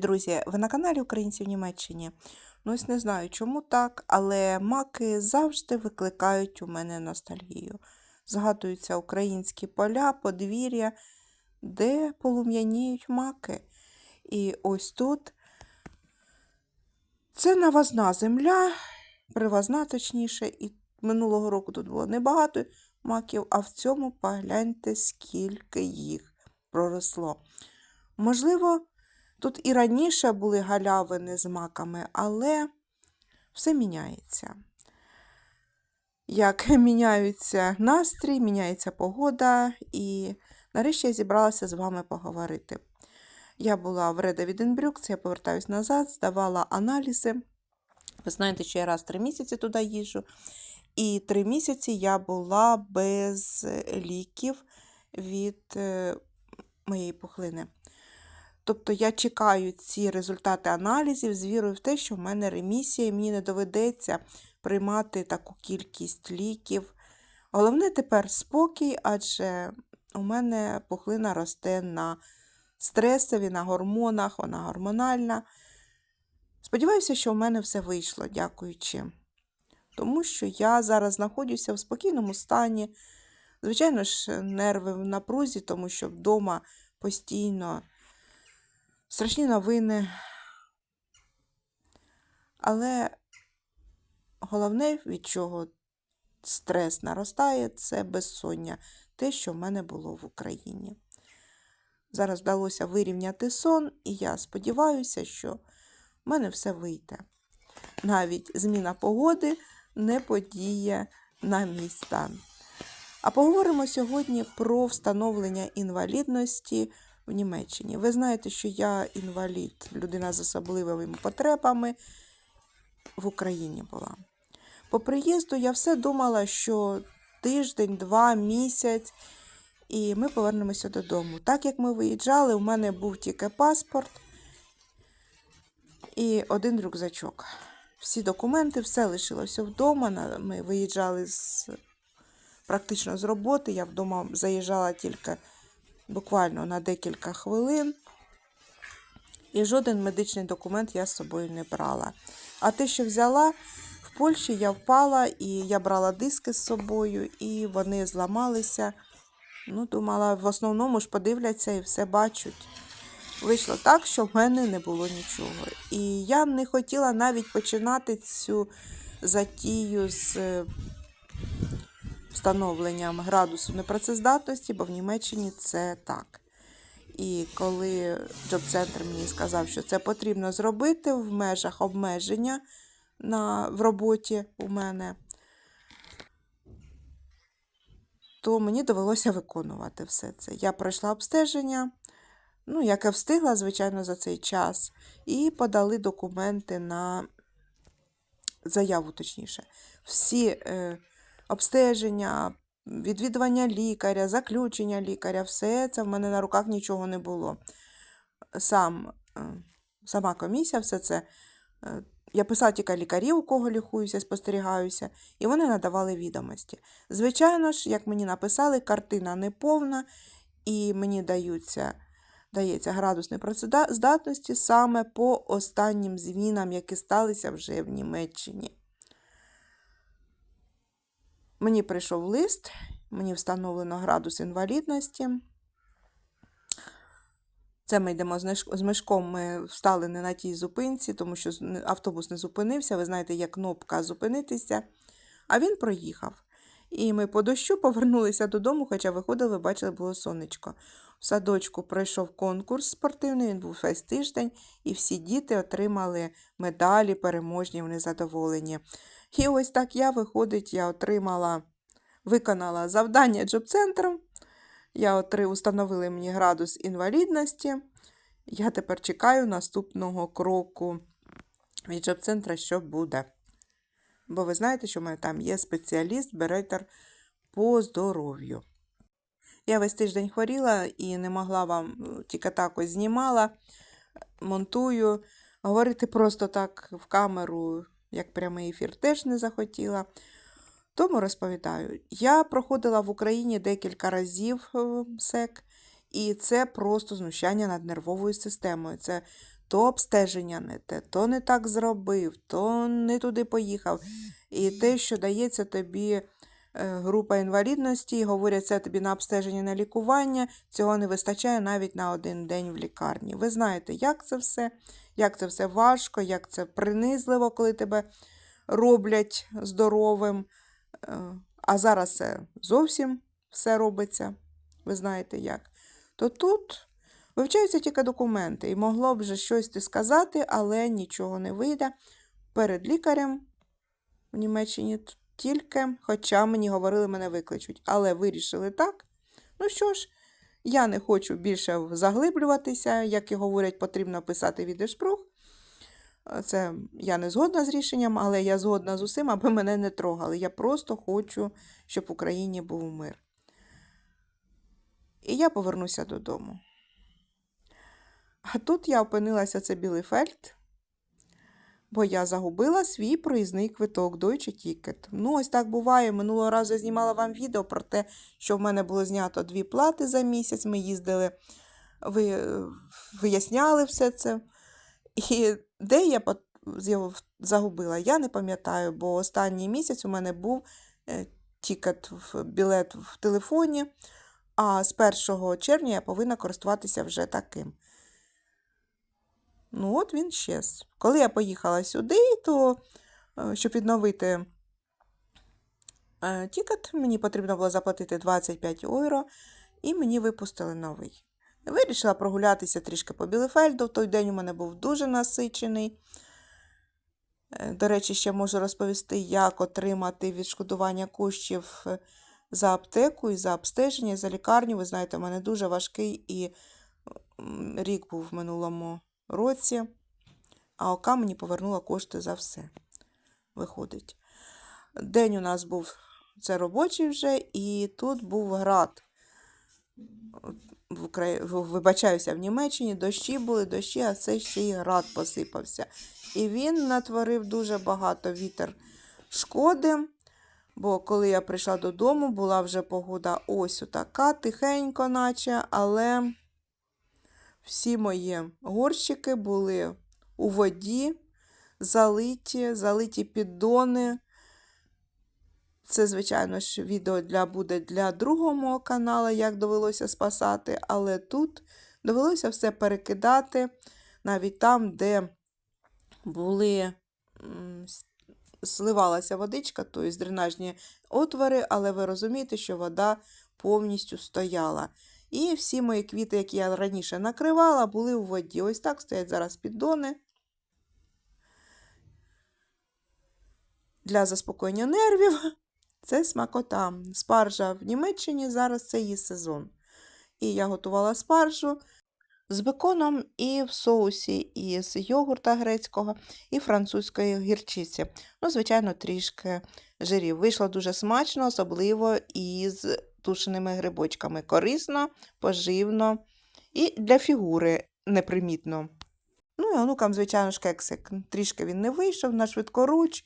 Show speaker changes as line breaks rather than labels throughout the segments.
друзі! Ви на каналі Українці в Німеччині. Ну, ось не знаю, чому так, але маки завжди викликають у мене ностальгію. Згадуються українські поля, подвір'я, де полум'яніють маки. І ось тут це навозна земля, привозна точніше, і минулого року тут було небагато маків, а в цьому погляньте, скільки їх проросло. Можливо, Тут і раніше були галявини з маками, але все міняється. Як міняється настрій, міняється погода, і нарешті я зібралася з вами поговорити. Я була в Реда Віденбрюк, це я повертаюсь назад, здавала аналізи. Ви знаєте, що я раз три місяці туди їжджу. І три місяці я була без ліків від е, моєї пухлини. Тобто я чекаю ці результати аналізів з вірою в те, що в мене ремісія, і мені не доведеться приймати таку кількість ліків. Головне тепер спокій, адже у мене пухлина росте на стресові, на гормонах, вона гормональна. Сподіваюся, що в мене все вийшло, дякуючи. Тому що я зараз знаходжуся в спокійному стані. Звичайно ж, нерви в напрузі, тому що вдома постійно страшні новини. Але головне, від чого стрес наростає, це безсоння, те, що в мене було в Україні. Зараз вдалося вирівняти сон, і я сподіваюся, що в мене все вийде. Навіть зміна погоди не подіє на мій стан. А поговоримо сьогодні про встановлення інвалідності в Німеччині. Ви знаєте, що я інвалід, людина з особливими потребами в Україні була. По приїзду я все думала, що тиждень, два, місяць, і ми повернемося додому. Так як ми виїжджали, у мене був тільки паспорт і один рюкзачок. Всі документи, все лишилося вдома. Ми виїжджали з, практично з роботи. Я вдома заїжджала тільки буквально на декілька хвилин. І жоден медичний документ я з собою не брала. А те, що взяла, в Польщі я впала, і я брала диски з собою, і вони зламалися. Ну, думала, в основному ж подивляться і все бачать. Вийшло так, що в мене не було нічого. І я не хотіла навіть починати цю затію з е, встановленням градусу непрацездатності, бо в Німеччині це так. І коли джоб-центр мені сказав, що це потрібно зробити в межах обмеження на, в роботі у мене, то мені довелося виконувати все це. Я пройшла обстеження, ну, яке встигла, звичайно, за цей час, і подали документи на заяву, точніше. Всі е, обстеження, відвідування лікаря, заключення лікаря, все це в мене на руках нічого не було. Сам, е, Сама комісія, все це. е, Я писала тільки лікарів, у кого лікуюся, спостерігаюся, і вони надавали відомості. Звичайно ж, як мені написали, картина не повна, і мені даються, дається градус непрацездатності саме по останнім змінам, які сталися вже в Німеччині. Мені прийшов лист, мені встановлено градус інвалідності. Це ми йдемо з мешком, ми встали не на тій зупинці, тому що автобус не зупинився. Ви знаєте, є кнопка зупинитися, а він проїхав. І ми по дощу повернулися додому, хоча виходили, бачили, було сонечко. В садочку пройшов конкурс спортивний, він був весь тиждень, і всі діти отримали медалі, переможні, вони задоволені. І ось так я, виходить, я отримала, виконала завдання джоб-центром. Я отри, установили мені градус інвалідності. Я тепер чекаю наступного кроку від джоб-центра, що буде. Бо ви знаєте, що в мене там є спеціаліст, беретер по здоров'ю. Я весь тиждень хворіла і не могла вам тільки так ось знімала, монтую. Говорити просто так в камеру як прямий ефір, теж не захотіла. Тому розповідаю, я проходила в Україні декілька разів СЕК, і це просто знущання над нервовою системою. Це то обстеження не те, то не так зробив, то не туди поїхав. І те, що дається тобі е, група інвалідності, говорять, це тобі на обстеження на лікування, цього не вистачає навіть на один день в лікарні. Ви знаєте, як це все, як це все важко, як це принизливо, коли тебе роблять здоровим. Е, А зараз це зовсім все робиться, ви знаєте як. То тут вивчаються тільки документи, і могло б вже щось ти сказати, але нічого не вийде. Перед лікарем в Німеччині тільки, хоча мені говорили, мене викличуть. Але вирішили так. Ну що ж, я не хочу більше заглиблюватися, як і говорять, потрібно писати відеошпрух. Е, Це я не згодна з рішенням, але я згодна з усім, аби мене не трогали. Я просто хочу, щоб в Україні був мир. І я повернуся додому. А тут я опинилася, це Білефельд, бо я загубила свій проїзний квиток Deutsche Ticket. Ну, ось так буває. Минулого разу я знімала вам відео про те, що в мене було знято дві плати за місяць. Ми їздили, ви, виясняли все це. І де я загубила, я не пам'ятаю, бо останній місяць у мене був е, тікет в білет в телефоні, а з 1 червня я повинна користуватися вже таким. Ну, от він щез. Коли я поїхала сюди, то е, щоб відновити е, тікет, мені потрібно було заплатити 25 євро, і мені випустили новий. Вирішила прогулятися трішки по Білефельду. В той день у мене був дуже насичений. Е, До речі, ще можу розповісти, як отримати відшкодування коштів за аптеку і за обстеження, і за лікарню. Ви знаєте, у мене дуже важкий і рік був в минулому році, а ОК мені повернула кошти за все. Виходить. День у нас був це робочий вже, і тут був град. В Украї... Вибачаюся, в Німеччині дощі були, дощі, а це ще й град посипався. І він натворив дуже багато вітер шкоди. Бо коли я прийшла додому, була вже погода ось така, тихенько, наче, але всі мої горщики були у воді, залиті, залиті піддони. Це, звичайно ж, відео для, буде для другого мого каналу, як довелося спасати, але тут довелося все перекидати навіть там, де були сливалася водичка, тобто дренажні отвори, але ви розумієте, що вода повністю стояла. І всі мої квіти, які я раніше накривала, були у воді. Ось так стоять зараз піддони. Для заспокоєння нервів. Це смакота. Спаржа в Німеччині зараз це її сезон. І я готувала спаржу з беконом і в соусі із йогурта грецького і французької гірчиці. Ну, звичайно, трішки жирів. Вийшло дуже смачно, особливо із тушеними грибочками. Корисно, поживно і для фігури непримітно. Ну і онукам, звичайно ж, кексик. Трішки він не вийшов на швидкоруч.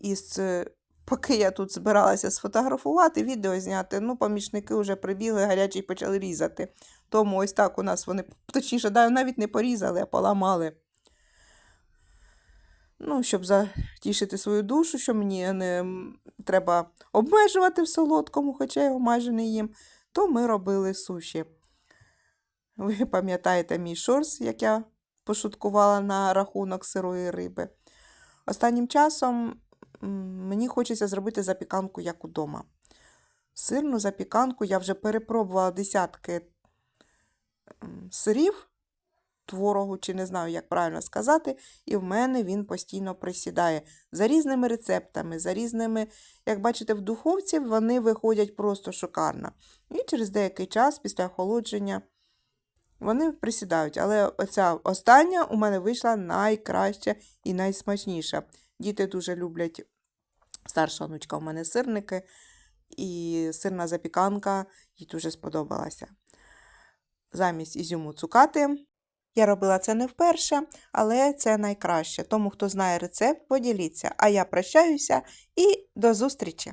Із, е, поки я тут збиралася сфотографувати, відео зняти, ну, помічники вже прибігли, гарячі почали різати. Тому ось так у нас вони, точніше, навіть не порізали, а поламали. Ну, щоб затішити свою душу, що мені не треба обмежувати в солодкому, хоча я його майже не їм, то ми робили суші. Ви пам'ятаєте мій шорс, як я пошуткувала на рахунок сирої риби. Останнім часом мені хочеться зробити запіканку, як удома. Сирну запіканку я вже перепробувала десятки сирів, творогу, чи не знаю, як правильно сказати, і в мене він постійно присідає. За різними рецептами, за різними, як бачите, в духовці вони виходять просто шикарно. І через деякий час, після охолодження, вони присідають. Але оця остання у мене вийшла найкраща і найсмачніша. Діти дуже люблять, старша онучка у мене сирники, і сирна запіканка їй дуже сподобалася. Замість ізюму цукати. Я робила це не вперше, але це найкраще. Тому, хто знає рецепт, поділіться. А я прощаюся і до зустрічі!